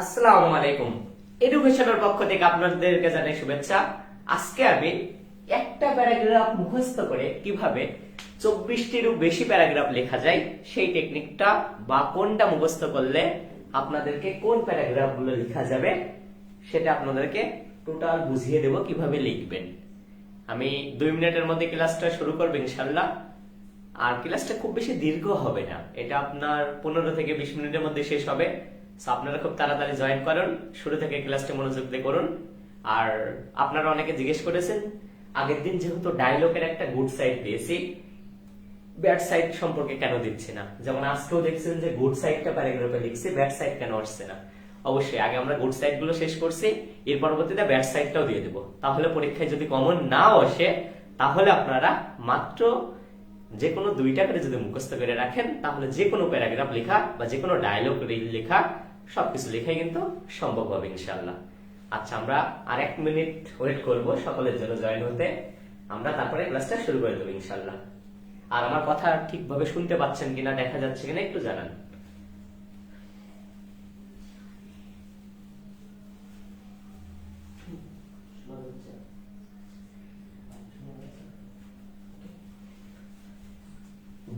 আসসালামু আলাইকুম। এডুকেশনের পক্ষ থেকে আপনাদেরকে জানাই শুভেচ্ছা। আজকে আমি একটা প্যারাগ্রাফ মুখস্থ করে কীভাবে চব্বিশটিরও বেশি প্যারাগ্রাফ লেখা যায়, সেই টেকনিকটা বা কোনটা মুখস্থ করলে আপনাদেরকে কোন প্যারাগ্রাফগুলো লেখা যাবে, সেটা আপনাদেরকে টোটাল বুঝিয়ে দেব কীভাবে লিখবেন। আমি দুই মিনিটের মধ্যে ক্লাসটা শুরু করব ইনশাল্লাহ আর ক্লাসটা খুব বেশি দীর্ঘ হবে না। এটা আপনার পনেরো থেকে বিশ মিনিটের মধ্যে শেষ হবে। আপনারা খুব তাড়াতাড়ি জয়েন করুন, শুরু থেকে ক্লাসটি মনোযোগ দিয়ে করুন। আর আপনারা অনেকে জিজ্ঞেস করেছেন, আগের দিন যেহেতু ডায়লগের একটা গুড সাইড দিয়েছি ব্যাড সাইড সম্পর্কে কেন দিচ্ছি না? যেমন আজকেও দেখছেন যে গুড সাইডটা প্যারাগ্রাফে লিখছি ব্যাড সাইড কেন আসছে না? অবশ্যই, আগে আমরা গুড সাইডগুলো শেষ করছি, এর পরবর্তীতে ব্যাড সাইডটাও দিয়ে দেবো। তাহলে পরীক্ষায় যদি কমন নাও আসে, তাহলে আপনারা মাত্র যে কোনো দুইটা করে যদি মুখস্থ করে রাখেন, তাহলে যে কোনো প্যারাগ্রাফ লেখা বা যে কোনো ডায়লগ লেখা সবকিছু লেখাই কিন্তু সম্ভব হবে ইনশাল্লাহ আচ্ছা আমরা আর এক মিনিট ওয়েট করব, সকলের জন্য জয়েন হতে। আমরা তারপরে ক্লাসটা শুরু করে দেবো ইনশাল্লাহ আর আমার কথা ঠিকভাবে শুনতে পাচ্ছেন কিনা, দেখা যাচ্ছে কিনা, একটু জানান।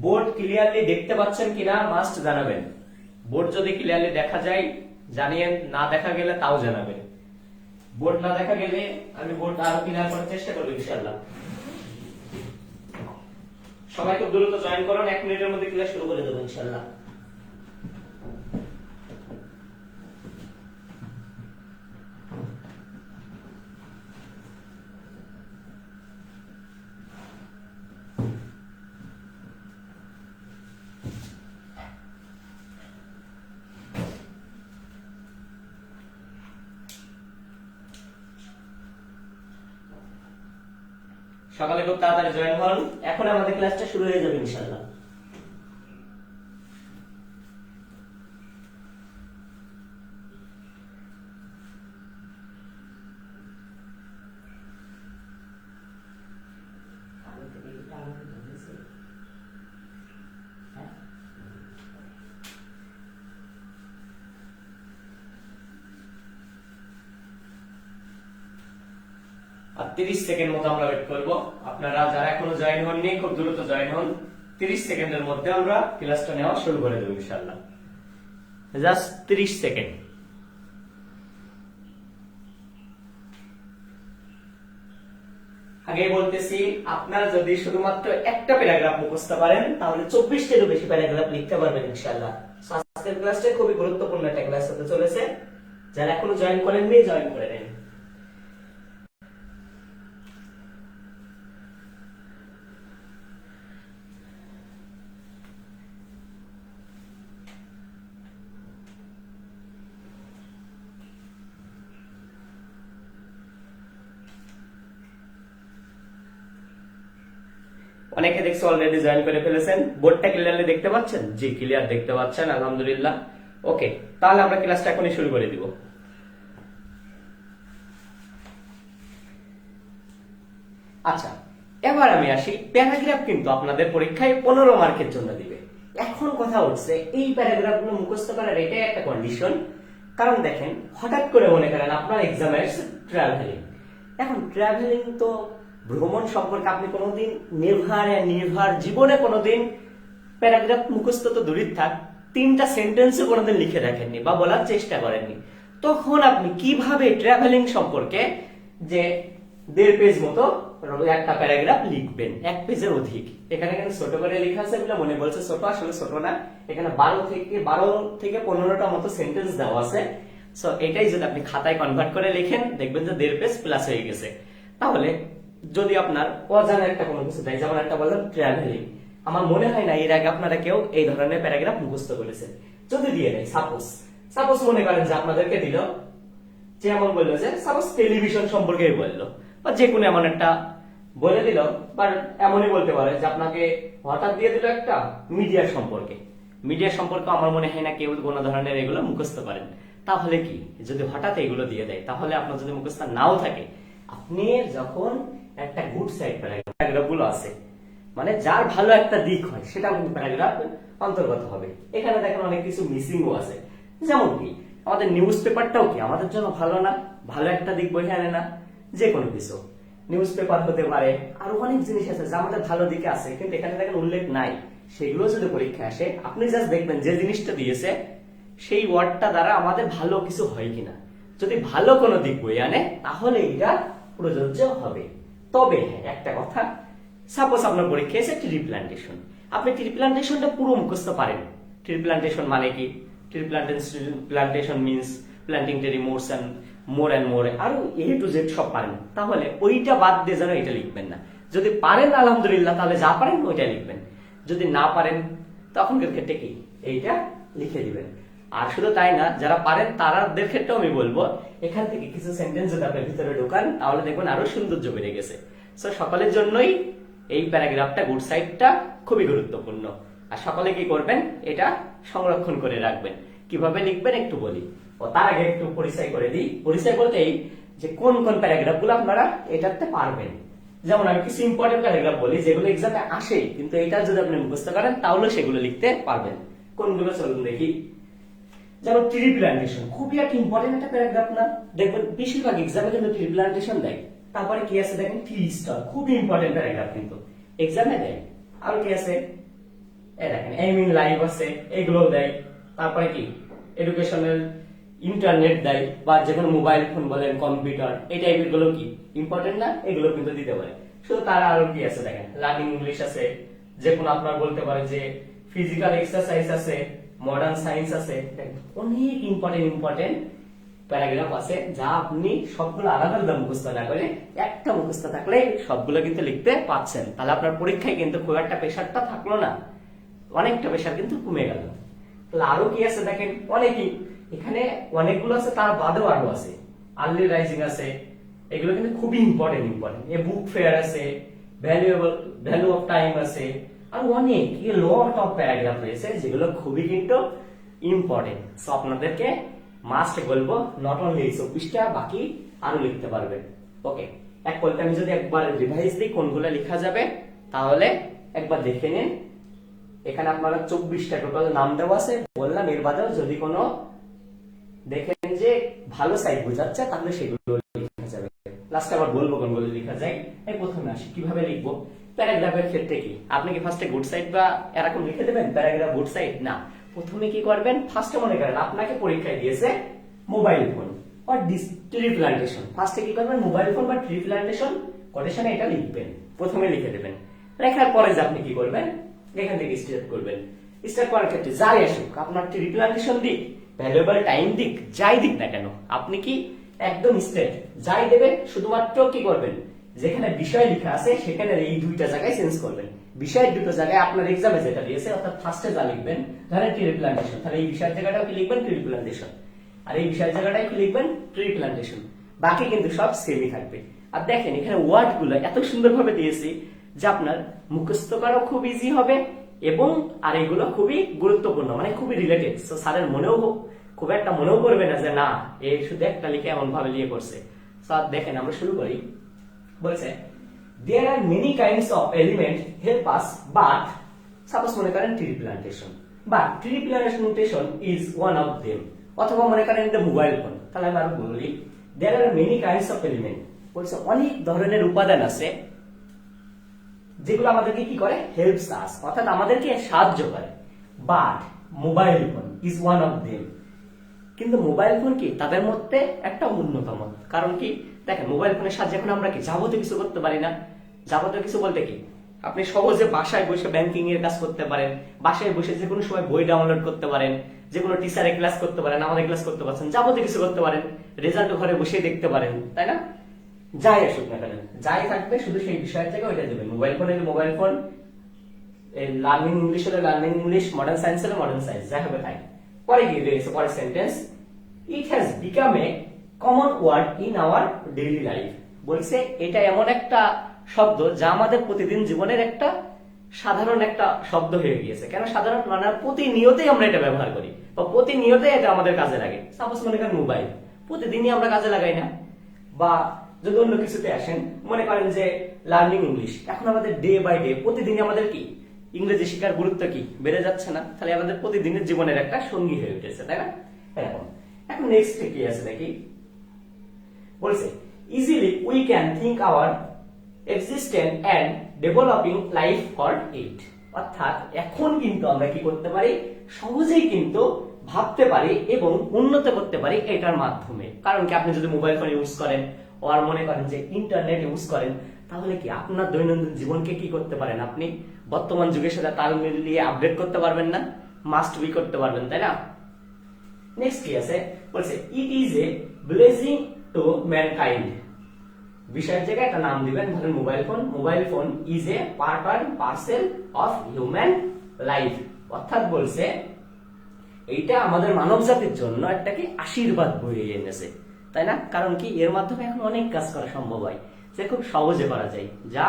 বোর্ড ক্লিয়ারলি দেখতে পাচ্ছেন কিনা মাস্ট জানাবেন। বোর্ড যদি ক্লিয়ারলি দেখা যায়, জানিয়ে না দেখা গেলে তাও জানাবেন। বোর্ড না দেখা গেলে আমি বোর্ড আরও ক্লিয়ার করার চেষ্টা করব, ইনশাআল্লাহ। সবাই খুব দ্রুত জয়েন করুন, এক মিনিটের মধ্যে ক্লাস শুরু করে দেবো ইনশাল্লাহ সকালে খুব তাড়াতাড়ি জয়েন হন। এখন আমাদের ক্লাসটা শুরু হয়ে যাবে ইনশাল্লাহ আর তিরিশ সেকেন্ড মতো আমরা ওয়েট করব। আপনারা যারা এখনও জয়েন হননি, খুব দ্রুত জয়েন হন। তিরিশ সেকেন্ডের মধ্যে আমরা ক্লাসটা নেওয়া শুরু করে দেবো ইনশাল্লাহ জাস্ট তিরিশ সেকেন্ড। আগেই বলতেছি, আপনারা যদি শুধুমাত্র একটা প্যারাগ্রাফ মুখস্থ পারেন তাহলে চব্বিশটিরও বেশি প্যারাগ্রাফ লিখতে পারবেন ইনশাল্লাহ আজকের ক্লাসটা খুবই গুরুত্বপূর্ণ একটা ক্লাস হতে চলেছে। যারা এখনও জয়েন করেননি জয়েন করে অনেকে দেখছি অলরেডি জয়েন করে ফেলেছেন। বোর্ডটা ক্লিয়ারলি দেখতে পাচ্ছেন? জি ক্লিয়ার দেখতে পাচ্ছেন, আলহামদুলিল্লাহ। ওকে তাহলে আমরা ক্লাসটা এখনই শুরু করে দিব। আচ্ছা এবার আমি আসি। প্যারাগ্রাফ কিন্তু আপনাদের পরীক্ষায় পনেরো মার্কের জন্য দিবে। এখন কথা উঠছে এই প্যারাগ্রাফগুলো মুখস্থ করার এটাই একটা কন্ডিশন কারণ দেখেন, হঠাৎ করে মনে করেন আপনার এক্সামে আসছে ট্রাভেলিং এখন ট্রাভেলিং তো ভ্রমণ সম্পর্কে আপনি কোনোদিন নির্ভার নির্ভার জীবনে কোনোদিন প্যারাগ্রাফ মুখস্থ তো দূরিত থাক, তিনটা সেন্টেন্সও কোনোদিন লিখে রাখেননি বা বলার চেষ্টা করেননি। তখন আপনি কীভাবে ট্রাভেলিং সম্পর্কে যে দেড় পেজ মতো একটা প্যারাগ্রাফ লিখবেন, এক পেজের অধিক। এখানে কিন্তু ছোট করে লেখা আছে বলে মনে বলছে, ছোট আসলে ছোট না। এখানে বারো থেকে বারো থেকে পনেরোটা মতো সেন্টেন্স দেওয়া আছে। সো এটাই যদি আপনি খাতায় কনভার্ট করে লেখেন, দেখবেন যে দেড় পেজ প্লাস হয়ে গেছে। তাহলে যদি আপনার অজানা একটা কোনো কিছু দেয়, যেমন একটা বললাম ট্রাভেলিং আমার মনে হয় না এর আগে আপনারা কেউ এই ধরনের প্যারাগ্রাফ মুখস্থ করেছেন যদি দিয়ে দেয় সাপোজ সাপোজ মনে করেন যে আপনাদেরকে দিল, যে এমন বলল যে সাপোজ টেলিভিশন সম্পর্কে বলল, বা যে কোনো এমন একটা বলে দিল, বা এমনই বলতে পারে যে আপনাকে হঠাৎ দিয়ে দিল একটা মিডিয়া সম্পর্কে। মিডিয়া সম্পর্কে আমার মনে হয় না কেউ কোনো ধরনের এগুলো মুখস্থ করেন। তাহলে কি? যদি হঠাৎ এগুলো দিয়ে দেয়, তাহলে আপনার যদি মুখস্থ নাও থাকে, আপনি যখন একটা গুড সাইড প্যারাগ্রাফগুলো আছে। মানে যার ভালো একটা দিক হয়, সেটা কিন্তু প্যারাগ্রাফ অন্তর্গত হবে। এখানে দেখেন অনেক কিছু মিসিংও আছে। যেমন কি, আমাদের নিউজ পেপারটাও কি, আমাদের জন্য ভালো না? ভালো একটা দিক বই আনে না? যে কোনো কিছু। নিউজ পেপার হতে পারে, আরও অনেক জিনিস আছে যা আমাদের ভালো দিকে আছে, কিন্তু এখানে দেখেন উল্লেখ নাই। সেগুলো যদি পরীক্ষা আসে, আপনি জাস্ট দেখবেন যে জিনিসটা দিয়েছে, সেই ওয়ার্ডটা দ্বারা আমাদের ভালো কিছু হয় কিনা। যদি ভালো কোনো দিক বই আনে, তাহলে এটা প্রযোজ্য হবে। তবে একটা কথা সাপোজ আপনার পরীক্ষা এসে ট্রি প্লান্টেশন আপনি ট্রি প্লান্টেশনটা পুরো মুখস্থ পারেন। ট্রি প্লান্টেশন মানে কি? Tree plantation means planting tree more and more and more আরও এ টু জেড সব পারেন। তাহলে ওইটা বাদ দিয়ে যেন এটা লিখবেন না। যদি পারেন, আলহামদুলিল্লাহ, তাহলে যা পারেন ওইটা লিখবেন। যদি না পারেন, তখনকার ক্ষেত্রে কি? এইটা লিখে দিবেন। আর শুধু তাই না, যারা পারেন তারাদের ক্ষেত্রেও আমি বলব, এখান থেকে কিছু সেন্টেন্স যদি আপনার ভিতরে ঢোকান, তাহলে দেখবেন আরও সৌন্দর্য বেড়ে গেছে। সো সকলের জন্যই এই প্যারাগ্রাফটা গুড সাইডটা খুবই গুরুত্বপূর্ণ। আর সকলে কি করবেন? এটা সংরক্ষণ করে রাখবেন। কীভাবে লিখবেন একটু বলি। ও, তার আগে একটু পরিচয় করে দিই। পরিচয় বলতে এই যে কোন কোন প্যারাগ্রাফগুলো আপনারা এটাতে পারবেন। যেমন আমি কিছু ইম্পর্টেন্ট প্যারাগ্রাফ বলি, যেগুলো এক্সামে আসে, কিন্তু এটা যদি আপনি মুখস্থ করেন, তাহলে সেগুলো লিখতে পারবেন। কোনগুলো চলুন দেখি। যেমন ট্রি প্লান্টেশন খুবই একটা ইম্পর্টেন্ট একটা প্যারাগ্রাফ না? দেখবেন, বেশিরভাগ এক্সামে কিন্তু ট্রি প্লান্টেশন দেয়। তারপরে কি আছে দেখেন? ট্রি স্টার খুবই ইম্পর্টেন্ট প্যারাগ্রাফ কিন্তু। এক্সামে দেয়। আর কি আছে? এই দেখেন এম ইন লাইভ আছে, এগুলো দেয়। তারপরে কি? এডুকেশনাল ইন্টারনেট দেয়, বা যে কোনো মোবাইল ফোন বলেন কম্পিউটার এই টাইপেরগুলো কি? ইম্পর্টেন্ট না? এগুলো কিন্তু দিতে পারে। শুধু তারা আরও কি আছে দেখেন? লার্নিং ইংলিশ আছে, যে কোনো আপনার বলতে পারে যে ফিজিক্যাল এক্সারসাইজ আছে মডার্ন সায়েন্স আছে অনেক ইম্পর্টেন্ট ইম্পর্টেন্ট প্যারাগ্রাফ আছে যা আপনি সবগুলো আলাদা আলাদা মুখস্থ না করে একটা মুখস্থ থাকলে সবগুলো কিন্তু লিখতে পাচ্ছেন তাহলে আপনার পরীক্ষায় কিন্তু খুব একটা প্রেশারটা থাকল না। অনেকটা প্রেশার কিন্তু কমে গেল। তাহলে আরও কি আছে দেখেন? অনেকই। এখানে অনেকগুলো আছে, তার বাদেও আরও আছে। আর্লি রাইজিং আছে। এগুলো কিন্তু খুবই important important a book fair আছে ভ্যালুয়েবল ভ্যালু অফ টাইম আছে। আর অনেক লট অফ প্যারাগ্রাফ রয়েছে, যেগুলো খুবই কিন্তু ইম্পর্টেন্ট সো আপনাদেরকে মাস্ট বলব নট অনলি এই চব্বিশটা, বাকি আরও লিখতে পারবেন। ওকে এক বলতে আমি যদি একবার রিভাইজ দিই, কোনগুলো লেখা যাবে, তাহলে একবার দেখে নিন। এখানে আপনারা চব্বিশটা টোটাল নাম দেওয়া আছে, বললাম, এর বাদেও যদি কোনো দেখেন যে ভালো সাইট বোঝাচ্ছে, তাহলে সেগুলো লেখা যাবে। লাস্টে আবার বলব কোনগুলো লেখা যায়। এই প্রথমে আসি, কীভাবে লিখব? প্যারাগ্রাফের ক্ষেত্রে কি? আপনি কি ফার্স্টে গুড সাইড বা এরকম লিখে দেবেন? প্যারাগ্রাফ গুড সাইড না। প্রথমে কি করবেন? ফার্স্টে মনে করেন আপনাকে পরীক্ষায় দিয়েছে মোবাইল ফোন বা ট্রি প্লান্টেশন ফার্স্টে কি করবেন? মোবাইল ফোন বা ট্রি প্লান্টেশন কোটেশনে এটা লিখবেন। প্রথমে লিখে দেবেন। লেখার পরে যে আপনি কি করবেন? এখান থেকে স্টার্ট করবেন। স্টার্ট করার ক্ষেত্রে যাই আসুক, আপনার ট্রি প্লান্টেশন দিক ভ্যালুয়েবল টাইম দিক, যাই দিক না কেন, আপনি কি একদম স্ট্রেট যাই দেবেন, শুধুমাত্র কি করবেন? যেখানে বিষয় লেখা আছে, সেখানে এই দুইটা জায়গায় চেঞ্জ করবেন। বিষয়ের দুটো জায়গায় আপনার এক্সামে যেটা দিয়েছে, অর্থাৎ ফার্স্টে যা লিখবেন, ধরেন ট্রি প্লান্টেশন তাহলে এই বিষয়ের জায়গাটাও কি লিখবেন? ট্রি প্লান্টেশন আর এই বিষয়ের জায়গাটায় কি লিখবেন? ট্রি প্লান্টেশন বাকি কিন্তু সব সেমই থাকবে। আর দেখেন, এখানে ওয়ার্ডগুলো এত সুন্দরভাবে দিয়েছি যে আপনার মুখস্থ করাও খুব ইজি হবে এবং আর এগুলো খুবই গুরুত্বপূর্ণ মানে খুবই রিলেটেড তো স্যারের মনেও হোক খুব একটা মনেও করবে না যে, না, এ শুধু একটা লিখে এমন ভাবে লিয়ে করছে স্যার দেখেন, আমরা শুরু করি। বলছে there are many kinds of element help us but suppose মনে করেন tree plantation but tree plantation is one of them অথবা মনে করেন দ্য মোবাইল ফোন তাহলে আমি আরও বলি there are many kinds of element বলছে, অনেক ধরনের উপাদান আছে, যেগুলো আমাদেরকে কি করে? হেল্পস আস অর্থাৎ আমাদেরকে সাহায্য করে। But mobile phone is one of them কিন্তু মোবাইল ফোন কি? তাদের মধ্যে একটা অন্যতম। কারণ কি? দেখেন মোবাইল ফোনের সাহায্যে এখন আমরা কি যাবতীয় কিছু করতে পারি না? যাবতীয় কিছু বলতে কি? আপনি সহজে বাসায় বসে ব্যাংকিং এর কাজ করতে পারেন, বাসায় বসে যে কোনো সময় বই ডাউনলোড করতে পারেন, যে কোনো টিচারে ক্লাস করতে পারেন, আমাদের ক্লাস করতে পারছেন, যাবতীয় কিছু করতে পারেন রেজাল্ট ঘরে বসে দেখতে পারেন, তাই না? যাই আসুক না কেন, যাই থাকবে, শুধু সেই বিষয়ের থেকে ওইটা দেবেন। মোবাইল ফোন হলে মোবাইল ফোন লার্নিং ইংলিশ হলে লার্নিং ইংলিশ মডার্ন সায়েন্স হলে মডার্ন সায়েন্স যাই হবে তাই। পরে গিয়ে রয়েছে পরের sentence it has become a common word in our daily life বলছে, এটা এমন একটা শব্দ যা আমাদের প্রতিদিন জীবনের একটা সাধারণ একটা শব্দ হয়ে গিয়েছে। কেন সাধারণ? মানে প্রতিনিয়তেই আমরা এটা ব্যবহার করি। বা প্রতিনিয়তে এটা আমাদের কাজে লাগে। সাপোজ মনে করেন মোবাইল প্রতিদিনই আমরা কাজে লাগাই না। বা যদি অন্য কিছুতে আসেন, মনে করেন যে লার্নিং ইংলিশ এখন আমাদের ডে বাই ডে প্রতিদিনই আমাদের কি? ইংরেজি শেখার গুরুত্ব কি? বেড়ে যাচ্ছে না? তাহলে আমাদের প্রতিদিনের জীবনের একটা সঙ্গী হয়ে উঠেছে, তাই না? এরকম এখন। নেক্সট কি আছে দেখি? বলছে easily we can think our existent and developing life for it অর্থাৎ এখন কিন্তু আমরা কি করতে পারি? সহজেই কিন্তু ভাবতে পারি এবং উন্নত করতে পারি এটার মাধ্যমে। কারণ কি আপনি যদি মোবাইল ফোন ইউজ করেন আর মনে করেন যে ইন্টারনেট ইউজ করেন, তাহলে কি আপনার দৈনন্দিন জীবনকে কি করতে পারেন আপনি? বর্তমান যুগের সাথে তাল মিলিয়ে আপডেট করতে পারবেন না মাস্ট বি করতে পারবেন, তাই না? নেক্সট কি আছে? বলছে it is a blessing to mankind বিষয়ের জায়গায় একটা নাম দিবেন, ধরেন mobile phone mobile phone is a part and parcel of human life অর্থাৎ বলছে, এইটা আমাদের মানব জাতির জন্য একটা কি আশীর্বাদ বয়ে এনেছে। তাই না? কারণ কি? এর মাধ্যমে এখন অনেক কাজ করা সম্ভব হয়, যে খুব সহজে করা যায়, যা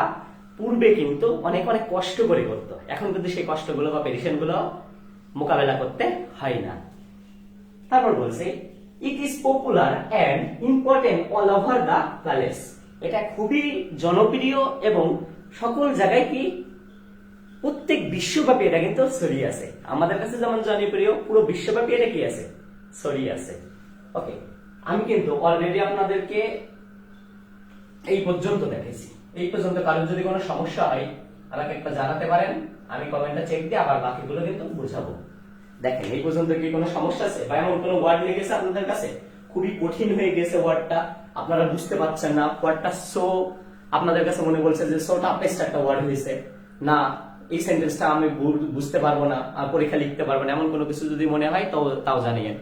পূর্বে কিন্তু অনেক অনেক কষ্ট করে করতো। এখন কিন্তু সেই কষ্টগুলো বা পেরিশনগুলো মোকাবেলা করতে হয় না। তারপর বলছে it is popular and important all over the palace এটা খুবই জনপ্রিয় এবং সকল জায়গায় কি প্রত্যেক বিশ্বব্যাপী এটা কিন্তু ছড়িয়ে আছে। আমাদের কাছে যেমন জনপ্রিয়, পুরো বিশ্বব্যাপী এটা কি আছে? ছড়িয়ে আছে। ওকে আমি কিন্তু অলরেডি আপনাদেরকে এই পর্যন্ত দেখেছি। এই পর্যন্ত কারোর যদি কোনো সমস্যা হয়, আমাকে একটা জানাতে পারেন, আমি কমেন্টটা চেক দিয়ে আবার বাকিগুলো কিন্তু বুঝাবো। দেখেন, এই পর্যন্ত কি কোনো সমস্যা আছে? বা এমন কোনো ওয়ার্ড লেগেছে আপনাদের কাছে? খুবই কঠিন হয়ে গেছে ওয়ার্ডটা আপনারা বুঝতে পারছেন না ওয়ার্ডটা সো আপনাদের কাছে মনে বলছে যে সো টাফেস্ট একটা ওয়ার্ড হয়েছে। না, এই সেন্টেন্সটা আমি বুঝতে পারব না, আর পরীক্ষা লিখতে পারব না। এমন কোনো কিছু যদি মনে হয় তো তাও জানিয়েন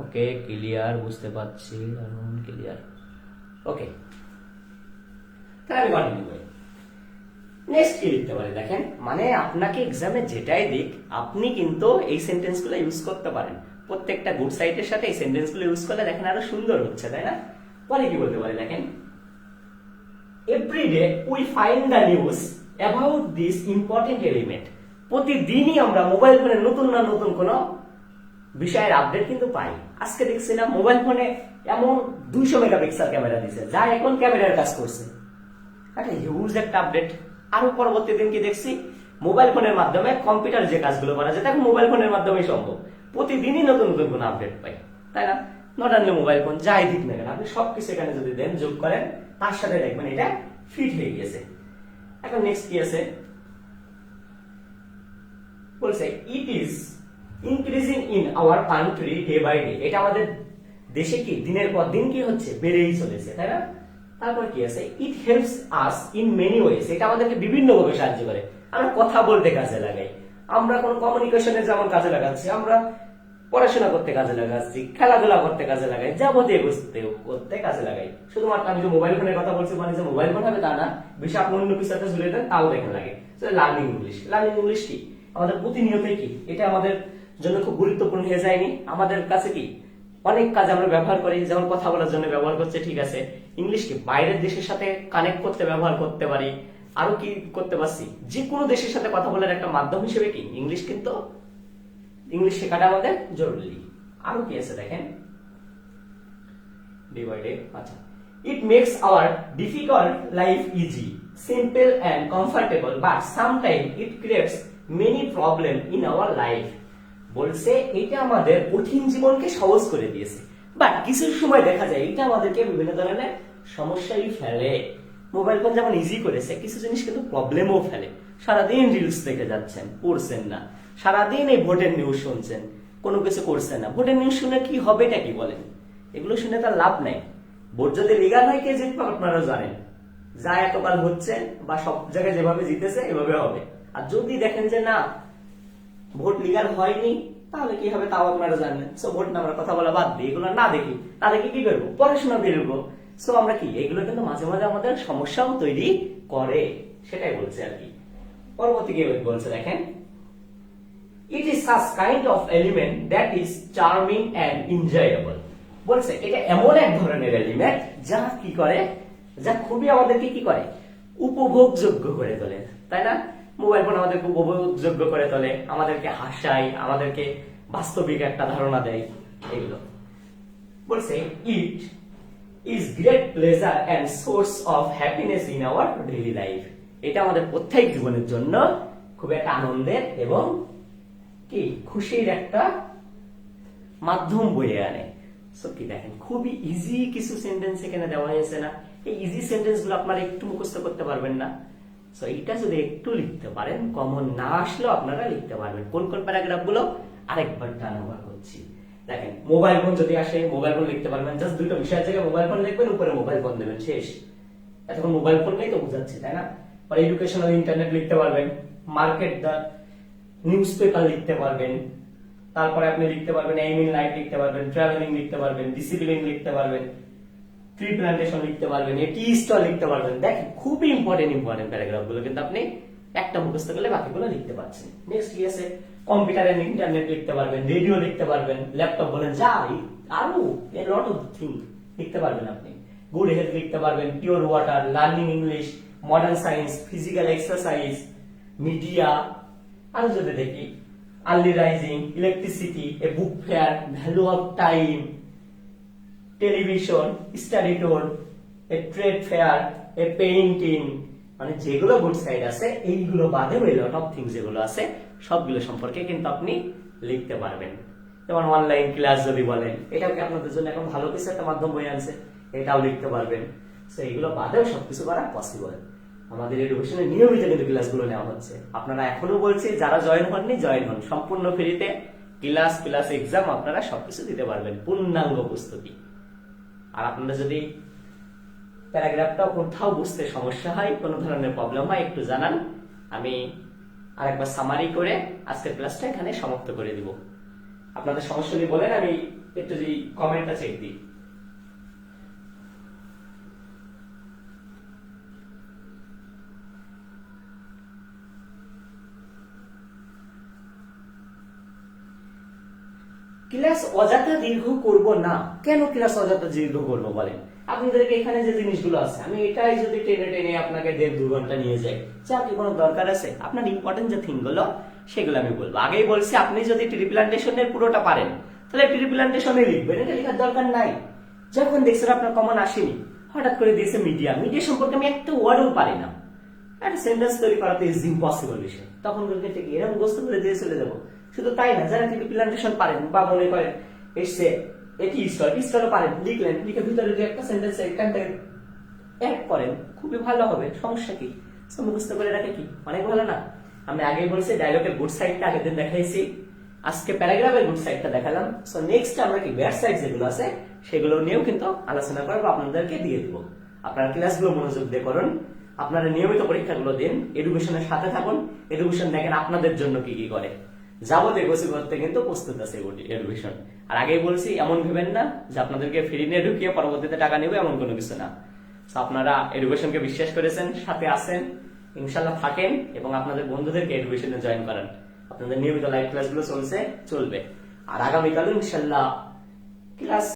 ওকে ক্লিয়ার বুঝতে পারছি ক্লিয়ার ওকে তাহলে আমি কন্টিনিউ করি নেক্সট কি লিখতে পারি দেখেন? মানে আপনাকে এক্সামে যেটাই দিক, আপনি কিন্তু এই সেন্টেন্সগুলো ইউজ করতে পারেন। প্রত্যেকটা গুড সাইটের সাথে এই সেন্টেন্সগুলো ইউজ করলে দেখেন আরও সুন্দর হচ্ছে, তাই না? পরে কি বলতে পারি দেখেন? Everyday we find the news about this important element প্রতিদিনই আমরা মোবাইল ফোনে নতুন না নতুন কোনো বিষয়ের আপডেট কিন্তু পাই। আজকে দেখছিলাম মোবাইল ফোনে এমন দুইশো মেগাপিক্সেল ক্যামেরা দিছে, যা এখন ক্যামেরার কাজ করছে। একটা হিউজ একটা আপডেট আরও পরবর্তী দিন কি দেখছি? মোবাইল ফোনের মাধ্যমে কম্পিউটার যে কাজগুলো করা যায় এখন মোবাইল ফোনের মাধ্যমে সম্ভব। প্রতিদিনই নতুন নতুন কোনো আপডেট পাই। তাই না? নট অনলি মোবাইল ফোন যাই দিক না কেন, আপনি সবকিছু এখানে যদি দেন, যোগ করেন, তার সাথে দেখবেন এটা ফিট হয়ে গিয়েছে। এখন নেক্সট কি আছে? বলছে it is increasing in our country day by day এটা আমাদের দেশে কি, দিনের পর দিন কি হচ্ছে? বেড়েই চলেছে, তাই না? তারপর কি আছে? It helps us in many ways এটা আমাদেরকে বিভিন্ন ভাবে সাহায্য করে। আমরা কথা বলতে কাজে লাগাই। আমরা কোন কমিউনিকেশনে যেমন কাজে লাগাচ্ছি, আমরা পড়াশোনা করতে কাজে লাগাচ্ছি, খেলাধুলা করতে কাজে লাগাই, যাবতীয় বুঝতে করতে কাজে লাগাই। শুধুমাত্র আমি যে মোবাইল ফোনের কথা বলছি মানে যে মোবাইল ফোন হবে তা না। বেশি আপনি অন্য কিছু একটা ঝুলে দেন, তাও দেখে লাগে। লার্নিং ইংলিশ লার্নিং ইংলিশ কি? আমাদের প্রতিনিয়তই কি? এটা আমাদের জন্য খুব গুরুত্বপূর্ণ হয়ে যায়নি। আমাদের কাছে কি? অনেক কাজ আমরা ব্যবহার করি, যেমন কথা বলার জন্য ব্যবহার করছে, ঠিক আছে। ইংলিশকে বাইরের দেশের সাথে কানেক্ট করতে ব্যবহার করতে পারি। আরও কি করতে পারছি? যে কোনো দেশের সাথে কথা বলার একটা মাধ্যম হিসেবে কি? ইংলিশ কিন্তু ইংলিশ শেখাটা আমাদের জরুরি। আরও কি আছে দেখেন? ডিভাইডেড আচ্ছা। It makes our difficult life easy simple and comfortable but sometime it creates many problem in our life বলছে এটা আমাদের কঠিন জীবনকে সহজ করে দিয়েছে। বাট কিছু সময় দেখা যায় এটা আমাদেরকে বিভিন্ন ধরনের সমস্যায় ফেলে। মোবাইল ফোন যেমন ইজি করেছে, কিছু জিনিস কিন্তু প্রবলেমও ফেলে। সারাদিন রিলস দেখে যাচ্ছেন, পড়ছেন না। সারাদিন এই ভোটের নিউজ শুনছেন, কোনো কিছু করছেন না। ভোটের নিউজ শুনে কি হবেটা কি বলেন? এগুলো শুনে তার লাভ নাই। ভোট যদি লিগাল হয়, কে জিতবে আপনারা জানেন। যা এতকাল হচ্ছে বা সব জায়গায় যেভাবে জিতেছে, এভাবে হবে। আর যদি দেখেন যে না ভোট লিগাল হয়নি, তাহলে কি হবে তাও আপনারা জানেন সো ভোট না আমরা কথা বলা বাদ দিই এগুলো না দেখি না দেখি কি করব? পড়াশোনা বেরোবো সো আমরা কি, এগুলো কিন্তু মাঝে মাঝে আমাদের সমস্যাও তৈরি করে, সেটাই বলছে আর কি। পরবর্তী কি বলছে দেখেন? It is such kind of element that is charming and enjoyable বলছে, এটা এমন এক ধরনের এলিমেন্ট যা কি করে, যা খুবই আমাদেরকে কি করে, উপভোগযোগ্য করে তোলে, তাই না? মোবাইল ফোন আমাদের খুব উপভোগযোগ্য করে তোলে, আমাদেরকে হাসায়, আমাদেরকে বাস্তবিক একটা ধারণা দেয়, এগুলো। বলছে it is great pleasure and source of happiness in our daily life এটা আমাদের প্রত্যেক জীবনের জন্য খুব একটা আনন্দের এবং কি, খুশির একটা মাধ্যম বয়ে আনে। সো কি দেখেন, খুবই ইজি কিছু সেন্টেন্স এখানে দেওয়া হয়েছে না। এই ইজি সেন্টেন্সগুলো আপনারা একটু মুখস্থ করতে পারবেন না। সো এটা যদি একটু লিখতে পারেন কমন না আসলেও আপনারা লিখতে পারবেন। কোন কোন প্যারাগ্রাফগুলো আরেকবার টানাবার করছি। দেখেন মোবাইল ফোন যদি আসে মোবাইল ফোন লিখতে পারবেন। জাস্ট দুটো বিষয়ের জায়গায় মোবাইল ফোন লিখবেন, উপরে মোবাইল ফোন দেবেন। শেষ। এতক্ষণ মোবাইল ফোন নেই তো বুঝাচ্ছি, তাই না? পরে এডুকেশনাল ইন্টারনেট লিখতে পারবেন। মার্কেট দা নিউজ পেপার লিখতে পারবেন। তারপরে আপনি লিখতে পারবেন এইম ইন লাইফ লিখতে পারবেন ট্রাভেলিং লিখতে পারবেন ডিসিপ্লিন লিখতে পারবেন। ট্রি প্লান্টেশন লিখতে পারবেন টি স্টল লিখতে পারবেন। দেখেন, খুবই ইম্পর্টেন্ট ইম্পর্টেন্ট প্যারাগ্রাফগুলো কিন্তু আপনি একটা মুখস্থ করলে বাকিগুলো লিখতে পারছেন। নেক্সট কি আছে কম্পিউটার ইন্টারনেট লিখতে পারবেন রেডিও লিখতে পারবেন ল্যাপটপ বলেন, যা আরও লট অফ থিং লিখতে পারবেন আপনি। গুড হেলথ লিখতে পারবেন pure water learning English modern science physical exercise media আরও যদি দেখি early rising electricity a book fair value of time television, study tour a trade fair a painting মানে যেগুলো গুড সাইড আছে, এইগুলো বাদেও এই লট অফ থিংস যেগুলো আছে, সবগুলো সম্পর্কে কিন্তু আপনি লিখতে পারবেন। যেমন অনলাইন ক্লাস যদি বলেন, এটাও কি আপনাদের জন্য এখন ভালো কিছু একটা মাধ্যম হয়ে আনছে? এটাও লিখতে পারবেন। তো এইগুলো বাদেও সবকিছু করা পসিবল আমাদের এডুকেশনে নিয়মিত কিন্তু ক্লাসগুলো নেওয়া হচ্ছে। আপনারা এখনও বলছি, যারা জয়েন হননি জয়েন হন। সম্পূর্ণ ফ্রিতে ক্লাস প্লাস এক্সাম আপনারা সবকিছু দিতে পারবেন। পূর্ণাঙ্গ প্রস্তুতি। আর আপনারা যদি প্যারাগ্রাফটা কোথাও বুঝতে সমস্যা হয়, কোনো ধরনের প্রবলেম হয়, একটু জানান। আমি আরেকবার সামারি করে আজকের ক্লাসটা এখানে সমাপ্ত করে দিব। আপনাদের সমস্যা যদি বলেন, আমি একটু যদি কমেন্টটা চেক দিই। ক্লাস অযথা দীর্ঘ করব না। কেন ক্লাস অযথা দীর্ঘ করব বলেন? আপনাদেরকে এখানে যে জিনিসগুলো আছে, আমি এটাই যদি টেনে টেনে আপনাকে দেড় দু ঘণ্টা নিয়ে যাই কি কোনো দরকার আছে, আপনার ইম্পর্টেন্ট যে থিংগুলো সেগুলো আমি বলব। আগেই বলছি, আপনি যদি ট্রি প্লান্টেশনের পুরোটা পারেন, তাহলে ট্রি প্লান্টেশনে লিখবেন, এটা লেখার দরকার নাই। যখন দেখছেন আপনার কমন আসেনি, হঠাৎ করে দিয়েছে মিডিয়া মিডিয়া সম্পর্কে আমি একটা ওয়ার্ডও পারি না। একটা সেন্টেন্স তৈরি করাতে ইজ ইম্পসিবল বিষয়। তখন বলতে এরকম বস্তু করে দিয়ে চলে যাব। শুধু তাই না, যারা টিভি প্লান্টেশন পারেন বা মনে করেন এসছে এটি স্টল স্টলও পারেন, লিখলেন, লিখে ভিতরে যে একটা সেন্টেন্স এখানটা অ্যাড করেন, খুবই ভালো হবে, সমস্যা কি? মুখস্থ করে রাখে কি? অনেক ভালো না? আমি আগেই বলছি ডায়লগের গুড সাইডটা আগের দিন দেখাইছি। আজকে প্যারাগ্রাফের গুড সাইডটা দেখালাম। সো নেক্সট আমরা কি ব্যাড সাইড যেগুলো আছে, সেগুলো নিয়েও কিন্তু আলোচনা করব, আপনাদেরকে দিয়ে দিব। আপনারা ক্লাসগুলো মনোযোগ দিয়ে করুন। আপনারা নিয়মিত পরীক্ষাগুলো দিন এডুকেশনের সাথে থাকুন। এডুকেশন দেখেন আপনাদের জন্য কি কি করে। যাবতীয় কিছু করতে কিন্তু প্রস্তুত আছে এডুকেশন আর আগেই বলছি, এমন ভেবেন না যে আপনাদেরকে ফ্রি নিয়ে ঢুকিয়ে পরবর্তীতে টাকা নেবে, এমন কোনো কিছু না। আপনারা এডুকেশনকে বিশ্বাস করেছেন, সাথে আসেন ইনশাল্লাহ থাকেন এবং আপনাদের বন্ধুদেরকে এডুকেশনে জয়েন করেন। আপনাদের নিয়মিত লাইভ ক্লাসগুলো চলছে, চলবে। আর আগামীকাল ইনশাল্লাহ ক্লাস